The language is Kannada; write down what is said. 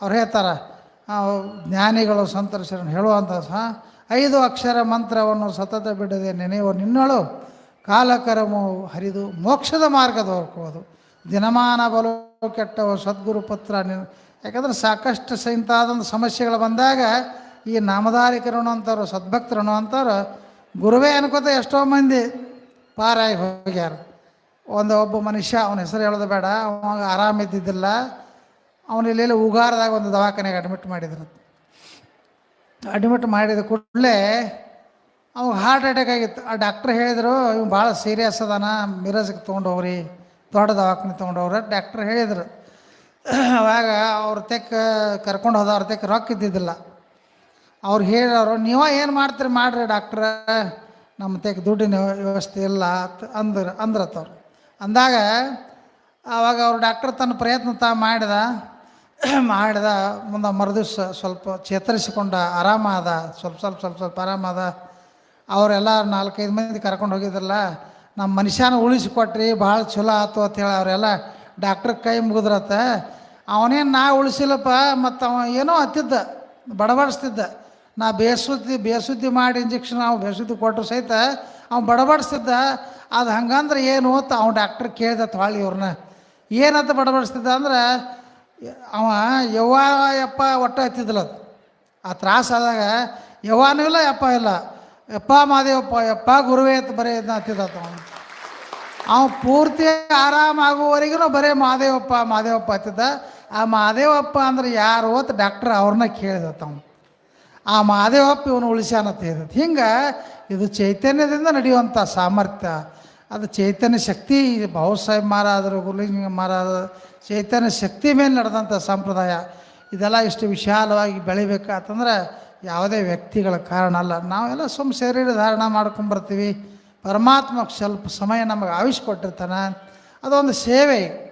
ಅವ್ರು ಹೇಳ್ತಾರೆ ಜ್ಞಾನಿಗಳು ಸಂತರ್ಶನ ಹೇಳುವಂಥ ಸಹ ಐದು ಅಕ್ಷರ ಮಂತ್ರವನ್ನು ಸತತ ಬಿಡದೆ ನೆನೆಯುವ ನಿನ್ನಳು. ಕಾಲಕರಮು ಹರಿದು ಮೋಕ್ಷದ ಮಾರ್ಗ ದೊರಕುವುದು ದಿನಮಾನ ಬಲು ಕೆಟ್ಟವು, ಸದ್ಗುರು ಪತ್ರ ಯಾಕಂದ್ರೆ ಸಾಕಷ್ಟು ಇಂಥಾದಂಥ ಸಮಸ್ಯೆಗಳು ಬಂದಾಗ ಈ ನಾಮಧಾರಿಕರು ಅಂಥವ್ರು ಸದ್ಭಕ್ತರು ಅಂಥವ್ರು ಗುರುವೇ ಅನ್ಕೋತ ಎಷ್ಟೋ ಮಂದಿ ಪಾರಾಗಿ ಹೋಗ್ಯಾರ. ಒಂದು ಒಬ್ಬ ಮನುಷ್ಯ, ಅವನ ಹೆಸರು ಹೇಳೋದು ಬೇಡ, ಅವಾಗ ಆರಾಮಿದ್ದಿದ್ದಿಲ್ಲ ಅವನು ಇಲ್ಲೆಲ್ಲ ಉಗಾರದಾಗ ಒಂದು ದವಾಖಾನೆಗೆ ಅಡ್ಮಿಟ್ ಮಾಡಿದ್ರು. ಅಡ್ಮಿಟ್ ಮಾಡಿದ ಕೂಡಲೇ ಅವಾಗ ಹಾರ್ಟ್ ಅಟ್ಯಾಕ್ ಆಗಿತ್ತು. ಆ ಡಾಕ್ಟ್ರ್ ಹೇಳಿದರು, ಇವ್ನು ಭಾಳ ಸೀರಿಯಸ್ ಅದಾನ ಮಿರಜ್ಗೆ ತೊಗೊಂಡೋಗ್ರಿ, ದೊಡ್ಡ ದವಾಖಾನೆ ತೊಗೊಂಡೋಗ್ರಿ ಡಾಕ್ಟ್ರ್ ಹೇಳಿದರು. ಅವಾಗ ಅವ್ರ ತೆಕ್ಕ ಕರ್ಕೊಂಡು ಹೋದ, ಅವ್ರ ತೆಕ್ಕ ರೊಕ್ಕ ಇದ್ದಿದ್ದಿಲ್ಲ. ಅವ್ರು ಹೇಳೋರು ನೀವ ಏನು ಮಾಡ್ತೀರಿ, ಮಾಡ್ರಿ ಡಾಕ್ಟ್ರ ನಮ್ಮ ತೆಕ್ಕ ದುಡ್ಡಿನ ವ್ಯವಸ್ಥೆ ಇಲ್ಲ ಅಂದ್ರ ಅಂದ್ರತ್ತವ್ರು ಅಂದಾಗ ಆವಾಗ ಅವ್ರು ಡಾಕ್ಟರ್ ತನ್ನ ಪ್ರಯತ್ನ ತಾ ಮಾಡಿದ ಮಾಡಿದ, ಮುಂದೆ ಮರುದಿವ್ಸ ಸ್ವಲ್ಪ ಚೇತರಿಸಿಕೊಂಡ, ಆರಾಮಾದ, ಸ್ವಲ್ಪ ಸ್ವಲ್ಪ ಸ್ವಲ್ಪ ಸ್ವಲ್ಪ ಆರಾಮಾದ. ಅವರೆಲ್ಲ ನಾಲ್ಕೈದು ಮಂದಿ ಕರ್ಕೊಂಡು ಹೋಗಿದ್ರಲ್ಲ ನಮ್ಮ ಮನುಷ್ಯನ ಉಳಿಸಿಕೊಟ್ರಿ, ಭಾಳ ಚಲೋ ಆತು ಅಂತೇಳಿ ಅವರೆಲ್ಲ ಡಾಕ್ಟ್ರ್ ಕೈ ಮುಗಿದ್ರತ್ತ. ಅವನೇನು ನಾ ಉಳಿಸಿಲ್ಲಪ್ಪ, ಮತ್ತು ಅವ ಏನೋ ಹತ್ತಿದ್ದ, ಬಡಬಡಿಸ್ತಿದ್ದ. ನಾ ಬೇಸುದ್ದಿ ಬೇಸುದ್ದಿ ಮಾಡಿ ಇಂಜೆಕ್ಷನ್ ಅವ್ನು ಬೇಸುದ್ದಿ ಕೊಟ್ಟರು ಸಹಿತ ಅವ್ನು ಬಡಬಡಿಸ್ತಿದ್ದ. ಅದು ಹಂಗಂದ್ರೆ ಏನು ಅಂತ ಅವ್ನು ಡಾಕ್ಟ್ರ್ ಕೇಳಿದ ಹೊಳ್ಳಿ ಇವ್ರನ್ನ. ಏನಂತ ಬಡಬಡಿಸ್ತಿದ್ದ ಅಂದ್ರೆ ಅವ ಯವ್ವ ಯಪ್ಪ ಒಟ್ಟ ಹತ್ತಿದ್ದಿಲ್ಲ ಅದು. ಆ ತ್ರಾಸಾದಾಗ ಯವ್ವಾನೂ ಇಲ್ಲ, ಯಪ್ಪ ಇಲ್ಲ. ಯಪ್ಪ ಮಾದೇವಪ್ಪ, ಯಪ್ಪ ಗುರುವೇ ಅಂತ ಬರೀ ಇದನ್ನ ಹತ್ತಿದತ್ತ ಅವನು. ಅವ ಪೂರ್ತಿ ಆರಾಮಾಗುವವರೆಗೂ ಬರೀ ಮಾದೇವಪ್ಪ ಮಾದೇವಪ್ಪ ಹತ್ತಿದ್ದ ಆ ಮಾದೇವಪ್ಪ ಅಂದ್ರೆ ಯಾರು ಅಂತ ಡಾಕ್ಟ್ರ್ ಅವ್ರನ್ನ ಕೇಳಿದ ಅವನು. ಆ ಮಾದೇವಪ್ಪ ಇವನು ಉಳಿಸ್ಯಾನಂತ ಹೇಳಿದ. ಹಿಂಗೆ ಇದು ಚೈತನ್ಯದಿಂದ ನಡೆಯುವಂಥ ಸಾಮರ್ಥ್ಯ. ಅದು ಚೈತನ್ಯ ಶಕ್ತಿ ಬಾಬಾಸಾಹೇಬ್ ಮಹಾರಾಜರು, ಗುರುಲಿಂಗ ಮಹಾರಾಜ ಚೈತನ್ಯ ಶಕ್ತಿ ಮೇಲೆ ನಡೆದಂಥ ಸಂಪ್ರದಾಯ. ಇದೆಲ್ಲ ಇಷ್ಟು ವಿಶಾಲವಾಗಿ ಬೆಳಿಬೇಕಾತಂದ್ರೆ ಯಾವುದೇ ವ್ಯಕ್ತಿಗಳ ಕಾರಣ ಅಲ್ಲ. ನಾವೆಲ್ಲ ಸುಮ್ಮ ಶರೀರ ಧಾರಣ ಮಾಡ್ಕೊಂಬರ್ತೀವಿ ಪರಮಾತ್ಮ ಸ್ವಲ್ಪ ಸಮಯ ನಮಗೆ ಆವಿಷ್ಕೊಟ್ಟಿರ್ತಾನೆ. ಅದೊಂದು ಸೇವೆ.